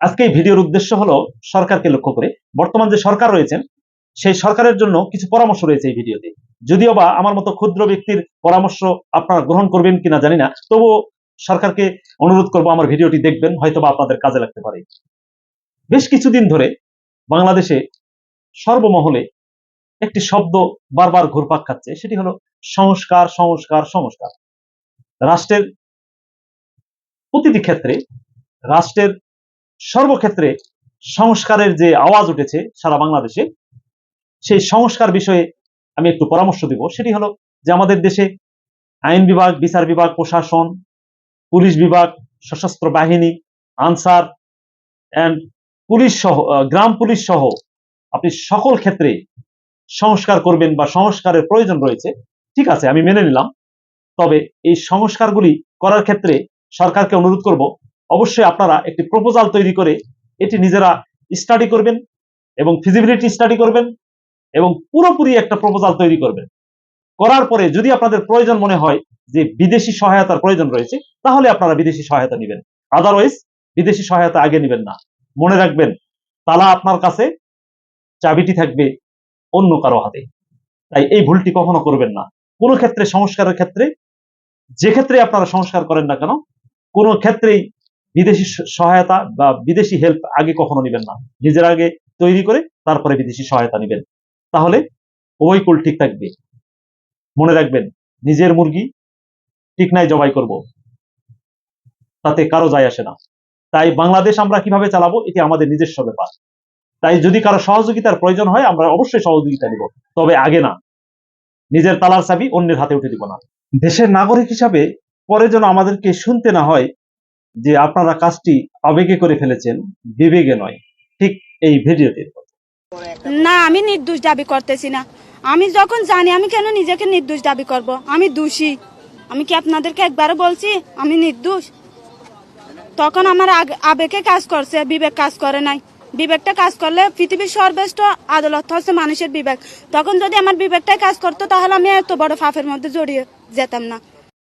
আজকে এই ভিডিওর উদ্দেশ্য হলো সরকারকে লক্ষ্য করে। বর্তমান যে সরকার রয়েছেন, সেই সরকারের জন্য কিছু পরামর্শ রয়েছে এই ভিডিওতে। যদিও বা আমার মতো ক্ষুদ্র ব্যক্তির পরামর্শ আপনারা গ্রহণ করবেন কিনা জানি না, তবুও সরকারকে অনুরোধ করব আমার ভিডিওটি দেখবেন হয়তো বা আপনাদের কাজে লাগতে পারে। বেশ কিছুদিন ধরে বাংলাদেশে সর্বমহলে একটি শব্দ বারবার ঘুরপাক খাচ্ছে, সেটি হলো সংস্কার সংস্কার সংস্কার। রাষ্ট্রের প্রতিটি ক্ষেত্রে রাষ্ট্রের সর্বক্ষেত্রে সংস্কারের যে আওয়াজ উঠেছে সারা বাংলাদেশে, সেই সংস্কার বিষয়ে আমি একটু পরামর্শ দিব। সেটি হলো যে আমাদের দেশে আইন বিভাগ, বিচার বিভাগ, প্রশাসন, পুলিশ বিভাগ, সশস্ত্র বাহিনী, আনসার অ্যান্ড পুলিশ সহ গ্রাম পুলিশ সহ আপনি সকল ক্ষেত্রে সংস্কার করবেন বা সংস্কারের প্রয়োজন রয়েছে, ঠিক আছে, আমি মেনে নিলাম। তবে এই সংস্কারগুলি করার ক্ষেত্রে সরকারকে অনুরোধ করব অবশ্যই আপনারা একটি প্রপোজাল তৈরি করে এটি নিজেরা স্টাডি করবেন এবং ফিজিবিলিটি স্টাডি করবেন এবং পুরোপুরি একটা প্রপোজাল তৈরি করবেন। করার পরে যদি আপনাদের প্রয়োজন মনে হয় যে বিদেশি সহায়তার প্রয়োজন রয়েছে, তাহলে আপনারা বিদেশি সহায়তা নেবেন। আদারওয়াইজ বিদেশি সহায়তা আগে নেবেন না। মনে রাখবেন, তালা আপনার কাছে, চাবিটি থাকবে অন্য কারও হাতে। তাই এই ভুলটি কখনো করবেন না। কোনো ক্ষেত্রে, সংস্কারের ক্ষেত্রে, যে ক্ষেত্রে আপনারা সংস্কার করেন না কেন, কোনো ক্ষেত্রেই বিদেশি সহায়তা বা বিদেশি হেল্প আগে কখনো নেবেন না। নিজের আগে তৈরি করে তারপরে বিদেশি সহায়তা নেবেন। তাহলে কুল ঠিক থাকবে। মনে রাখবেন, নিজের মুরগি ঠিক নাই জবাই করব। তাতে কারও যায় আসে না। তাই বাংলাদেশ আমরা কীভাবে চালাবো এটি আমাদের নিজস্ব ব্যাপার। তাই যদি কারও সহযোগিতার প্রয়োজন হয়, আমরা অবশ্যই সহযোগিতা নিব। তবে আগে না। নিজের তালার চাবি অন্যের হাতে উঠে দিব না। দেশের নাগরিক হিসাবে পরে যেন আমাদেরকে শুনতে না হয় যে আপনারা কাজটি আবেগে করে ফেলেছেন, বিবেকে নয়। ঠিক এই ভিডিওতে। না, আমি নির্দোষ দাবি করতেছি না। আমি যখন জানি, আমি কেন নিজেকে নির্দোষ দাবি করব? আমি দোষী। আমি কি আপনাদেরকে একবারে বলছি, আমি নির্দোষ? তখন আমার আবেগে কাজ করছে, বিবেক কাজ করে নাই। বিবেকটা কাজ করলে পৃথিবীর সর্বশ্রেষ্ঠ আদালত হচ্ছে মানুষের বিবেক। তখন যদি আমার বিবেকটাই কাজ করতো, তাহলে আমি এত বড় ফাফের মধ্যে জড়িয়ে যেতাম না।